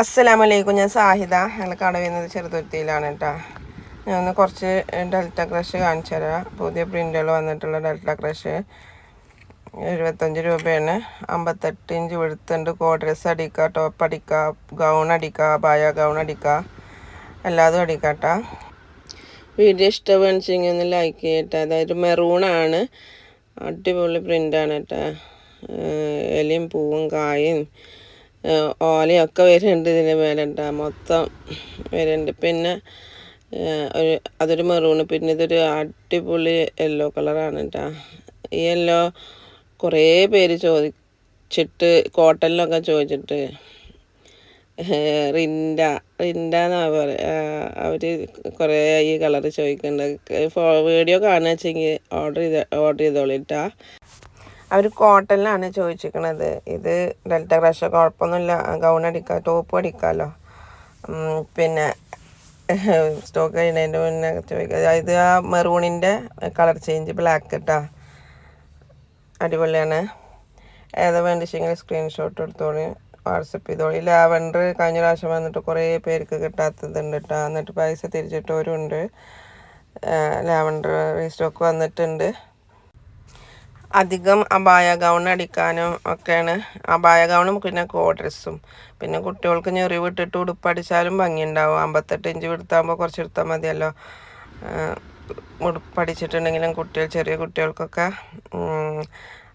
അസ്സലാമലൈക്കും ഞാൻ സാഹിദ. ഞങ്ങൾ കട വരുന്നത് ചെറുതുരുത്തിയിലാണ് കേട്ടോ ഞാൻ ഒന്ന് കുറച്ച് ഡെൽറ്റ ക്രഷ് കാണിച്ചു തരാം. പുതിയ പ്രിന്റുകൾ വന്നിട്ടുള്ള ഡെൽറ്റ ക്രഷ്. എഴുപത്തഞ്ച് രൂപയാണ്. അമ്പത്തെട്ട് ഇഞ്ച് വെളുത്തുണ്ട്. കോഡ്രസ് ഡ്രസ് അടിക്കുക ടോപ്പ് അടിക്കുക ഗൗൺ അടിക്കുക ബായ ഗൗൺ അടിക്കുക. എല്ലാതും അടിക്കാട്ടോ വീഡിയോ ഇഷ്ടപ്പെടുന്നെങ്കിൽ ഒന്ന് ലൈക്ക് ചെയ്യട്ടെ. അതായത് മെറൂണാണ് അടിപൊളി പ്രിന്റാണ് കേട്ടോ എലിയും പൂവും കായും. ഓലയൊക്കെ വരുന്നുണ്ട് ഇതിന്റെ മേലെ മൊത്തം വരുന്നുണ്ട്. പിന്നെ ഒരു അതൊരു മെറൂണ്. പിന്നെ ഇതൊരു അടിപൊളി യെല്ലോ കളറാണ് കേട്ടോ ഈ യെല്ലോ കുറേ പേര് ചോദിച്ചിട്ട് കോട്ടണിലൊക്കെ ചോദിച്ചിട്ട് റിൻഡ റിൻഡ എന്നാ പറയുക അവർ കുറേ ഈ കളർ ചോദിക്കുന്നുണ്ട് വീഡിയോ കാണുക വെച്ചെങ്കിൽ ഓർഡർ ചെയ്ത് ഓർഡർ ചെയ്തോളിട്ടാ. അവർ കോട്ടണിലാണ് ചോദിച്ചിരിക്കണത്. ഇത് ഡെൽറ്റ ക്രാഷ് കുഴപ്പമൊന്നുമില്ല. ഗൗൺ അടിക്കാം ടോപ്പ് അടിക്കാമല്ലോ പിന്നെ സ്റ്റോക്ക് കഴിയുന്നതിന്റെ മുന്നേ ചോദിക്കുക അതായത് ആ മെറൂണിന്റെ കളർ ചേഞ്ച് ബ്ലാക്ക് കേട്ടാ അടിപൊളിയാണ്. ഏതാ വേണ്ടിച്ചെങ്കിൽ സ്ക്രീൻഷോട്ട് എടുത്തോളി വാട്സപ്പ് ചെയ്തോളി. ലാവൻഡർ കഴിഞ്ഞ പ്രാവശ്യം വന്നിട്ട് കുറേ പേർക്ക് കിട്ടാത്തതുണ്ട് കേട്ടോ എന്നിട്ട് പൈസ തിരിച്ചിട്ടവരുണ്ട്. ലാവൻഡർ സ്റ്റോക്ക് വന്നിട്ടുണ്ട്. അധികം അബായ ഗൗൺ അടിക്കാനും ഒക്കെയാണ്. അബായ ഗൗണും പിന്നെ കോഡ്രസ്സും. ഡ്രസ്സും പിന്നെ കുട്ടികൾക്ക് ഞെറി വിട്ടിട്ട് ഉടുപ്പടിച്ചാലും ഭംഗിയുണ്ടാവും. അമ്പത്തെട്ട് ഇഞ്ച് എടുത്താകുമ്പോൾ കുറച്ച് എടുത്താൽ മതിയല്ലോ. ഉടുപ്പടിച്ചിട്ടുണ്ടെങ്കിലും കുട്ടികൾ ചെറിയ കുട്ടികൾക്കൊക്കെ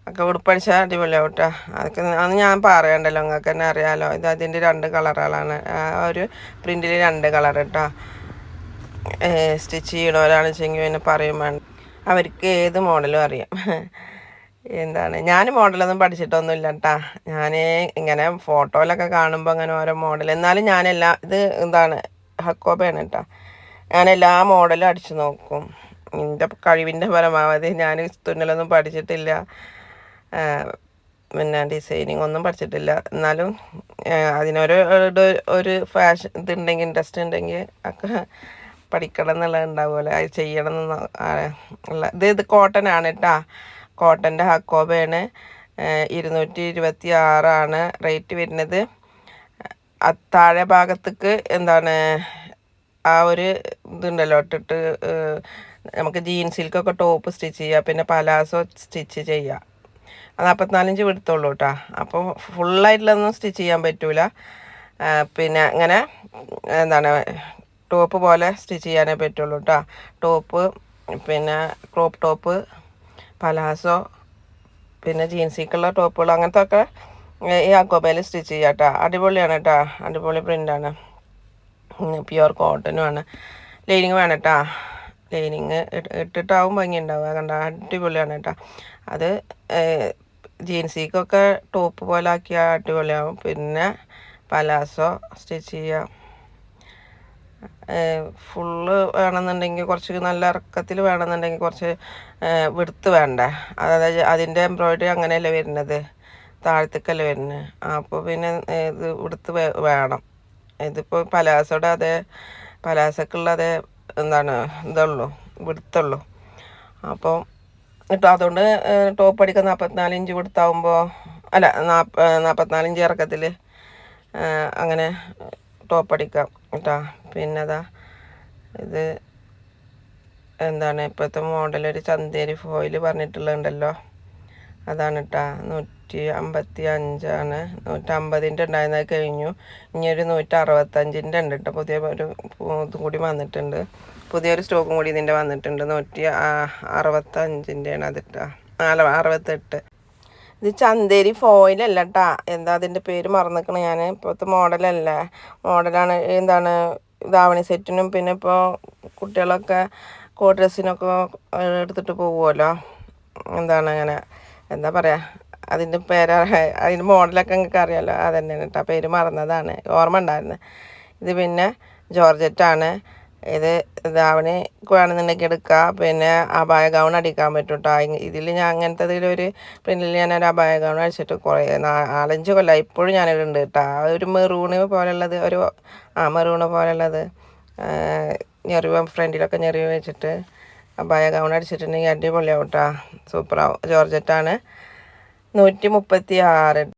ഒക്കെ ഉടുപ്പടിച്ചാൽ അടിപൊളിയാവും കേട്ടോ അതൊക്കെ അത് ഞാൻ പറയണ്ടല്ലോ നിങ്ങൾക്ക് തന്നെ അറിയാമല്ലോ ഇത് അതിന്റെ രണ്ട് കളറുകളാണ് ആ ഒരു പ്രിന്റിൽ രണ്ട് കളർ കേട്ടോ സ്റ്റിച്ച് ചെയ്യണവരാണെന്ന് വെച്ചെങ്കിൽ പിന്നെ പറയും വേണ്ട. അവർക്ക് ഏത് മോഡലും അറിയാം. എന്താണ്? ഞാൻ മോഡലൊന്നും പഠിച്ചിട്ടൊന്നുമില്ല കേട്ടാ ഞാൻ ഇങ്ങനെ ഫോട്ടോയിലൊക്കെ കാണുമ്പോൾ അങ്ങനെ ഓരോ മോഡൽ എന്നാലും ഞാനെല്ലാം ഇത് എന്താണ് ഹക്കോബയാണ് കേട്ടാ ഞാൻ എല്ലാ മോഡലും അടിച്ചു നോക്കും. എന്റെ കഴിവിന്റെ പരമാവധി ഞാൻ തുന്നലൊന്നും പഠിച്ചിട്ടില്ല. പിന്നെ ഡിസൈനിങ് ഒന്നും പഠിച്ചിട്ടില്ല. എന്നാലും അതിനൊരു ഒരു ഫാഷൻ ഇതുണ്ടെങ്കിൽ ഇൻട്രസ്റ്റ് ഉണ്ടെങ്കിൽ ഒക്കെ പഠിക്കണം എന്നുള്ളത് ഉണ്ടാവുമല്ലോ അത് ചെയ്യണം എന്ന് ഉള്ള ഇത് ഇത് കോട്ടൺ ആണ് കേട്ടാ കോട്ടന്റെ ഹക്കോബയാണ്. ഇരുന്നൂറ്റി ഇരുപത്തി ആറാണ് റേറ്റ് വരുന്നത്. താഴെ ഭാഗത്തേക്ക് എന്താണ് ആ ഒരു ഇതുണ്ടല്ലോ ഇട്ടിട്ട് നമുക്ക് ജീൻസിൽക്കൊക്കെ ടോപ്പ് സ്റ്റിച്ച് ചെയ്യുക പിന്നെ പലാസോ സ്റ്റിച്ച് ചെയ്യുക. നാൽപ്പത്തിനാലിഞ്ച് വിടുത്തുള്ളൂ കേട്ടോ. അപ്പോൾ ഫുള്ളായിട്ടുള്ളതൊന്നും സ്റ്റിച്ച് ചെയ്യാൻ പറ്റൂല. പിന്നെ അങ്ങനെ എന്താണ് ടോപ്പ് പോലെ സ്റ്റിച്ച് ചെയ്യാനേ പറ്റുള്ളൂ കേട്ടോ. ടോപ്പ് പിന്നെ ക്രോപ്പ് ടോപ്പ് പലാസോ പിന്നെ ജീൻസിക്കുള്ള ടോപ്പുകൾ അങ്ങനത്തെ ഒക്കെ ഈ അക്കോബയിൽ സ്റ്റിച്ച് ചെയ്യാം കേട്ടോ അടിപൊളിയാണ് കേട്ടോ അടിപൊളി പ്രിന്റാണ് പ്യുവർ കോട്ടനുമാണ്. ലൈനിങ് വേണം കേട്ടോ ലൈനിങ് ഇട്ടിട്ടാവും ഭംഗി ഉണ്ടാവുക കണ്ട അടിപൊളിയാണ് കേട്ടോ അത് ജീൻസിക്കൊക്കെ ടോപ്പ് പോലെ ആക്കിയാൽ അടിപൊളിയാവും. പിന്നെ പലാസോ സ്റ്റിച്ച് ചെയ്യാം. ഫുള്ള് വേണമെന്നുണ്ടെങ്കിൽ കുറച്ച് നല്ല ഇറക്കത്തിൽ വേണമെന്നുണ്ടെങ്കിൽ കുറച്ച് വിടുത്ത് വേണ്ട? അതായത് അതിന്റെ എംബ്രോയിഡറി അങ്ങനെയല്ലേ വരുന്നത്? താഴത്തേക്കല്ലേ വരുന്നത്? അപ്പോൾ പിന്നെ ഇത് വിടുത്ത് വേണം. ഇതിപ്പോൾ പലാസോടെ അതേ പലാസക്കുള്ള അതേ എന്താണ് ഇതുള്ളൂ വിടുത്തുള്ളൂ. അപ്പോൾ കേട്ടോ അതുകൊണ്ട് ടോപ്പ് അടിക്കാൻ നാൽപ്പത്തിനാല് ഇഞ്ച് കൊടുത്താവുമ്പോൾ അല്ല നാപ്പ നാൽപ്പത്തിനാലിഞ്ച് ഇറക്കത്തിൽ അങ്ങനെ ടോപ്പ് അടിക്കാം കേട്ടോ. പിന്നെ അതാ ഇത് എന്താണ് ഇപ്പോഴത്തെ മോഡൽ ഒരു ചന്തേരി ഫോയിൽ പറഞ്ഞിട്ടുള്ളതുണ്ടല്ലോ. അതാണ് കേട്ടോ നൂറ്റി അമ്പത്തി അഞ്ചാണ് നൂറ്റമ്പതിന്റെ ഉണ്ടായിരുന്നത് കഴിഞ്ഞു. ഇനി ഒരു നൂറ്റി അറുപത്തഞ്ചിന്റെ ഉണ്ട് കേട്ടോ പുതിയ ഒരു ഇതും കൂടി വന്നിട്ടുണ്ട്. പുതിയൊരു സ്റ്റോക്കും കൂടി ഇതിന്റെ വന്നിട്ടുണ്ട്. നൂറ്റി അറുപത്തഞ്ചിന്റെയാണ് അത് കേട്ടോ നാല അറുപത്തെട്ട്. ഇത് ചന്തേരി ഫോയിലല്ല കേട്ടാ എന്താ അതിന്റെ പേര് മറന്നിക്കണ ഞാൻ ഇപ്പോഴത്തെ മോഡലല്ല മോഡലാണ് എന്താണ് ധാവണി സെറ്റിനും പിന്നെ ഇപ്പോൾ കുട്ടികളൊക്കെ കോട്ട് ഡ്രസ്സിനൊക്കെ എടുത്തിട്ട് പോകുമല്ലോ എന്താണ് അങ്ങനെ എന്താ പറയുക അതിന്റെ പേര് അതിന്റെ മോഡലൊക്കെ നിങ്ങൾക്ക് അറിയാമല്ലോ അതന്നെയാണ് കേട്ടോ പേര് മറന്നതാണ് ഓർമ്മ ഉണ്ടായിരുന്നു. ഇത് പിന്നെ ജോർജറ്റാണ് ഇത് ധാവണി വേണമെന്നുണ്ടെങ്കിൽ എടുക്കുക പിന്നെ അപായ ഗൗൺ അടിക്കാൻ പറ്റും കേട്ടോ ഇതിൽ ഞാൻ അങ്ങനത്തെ ഇതിലൊരു പ്രിന്റിൽ ഞാൻ ഒരു അപായ ഗൗൺ അടിച്ചിട്ട് കുറേ നാലഞ്ച് കൊല്ലം ഇപ്പോഴും ഞാനിടുന്നുണ്ട് കേട്ടോ ഒരു മെറൂണ് പോലുള്ളത് ഒരു ആ മെറൂണ് പോലുള്ളത് ഞെറിവ് ഫ്രണ്ടിലൊക്കെ ഞെറിവ് വെച്ചിട്ട്. അബായ ഗൗൺ അടിച്ചിട്ടുണ്ടെങ്കിൽ അടിപൊളിയാവും കേട്ടോ സൂപ്പറാവും ജോർജറ്റാണ് നൂറ്റി മുപ്പത്തി ആറ്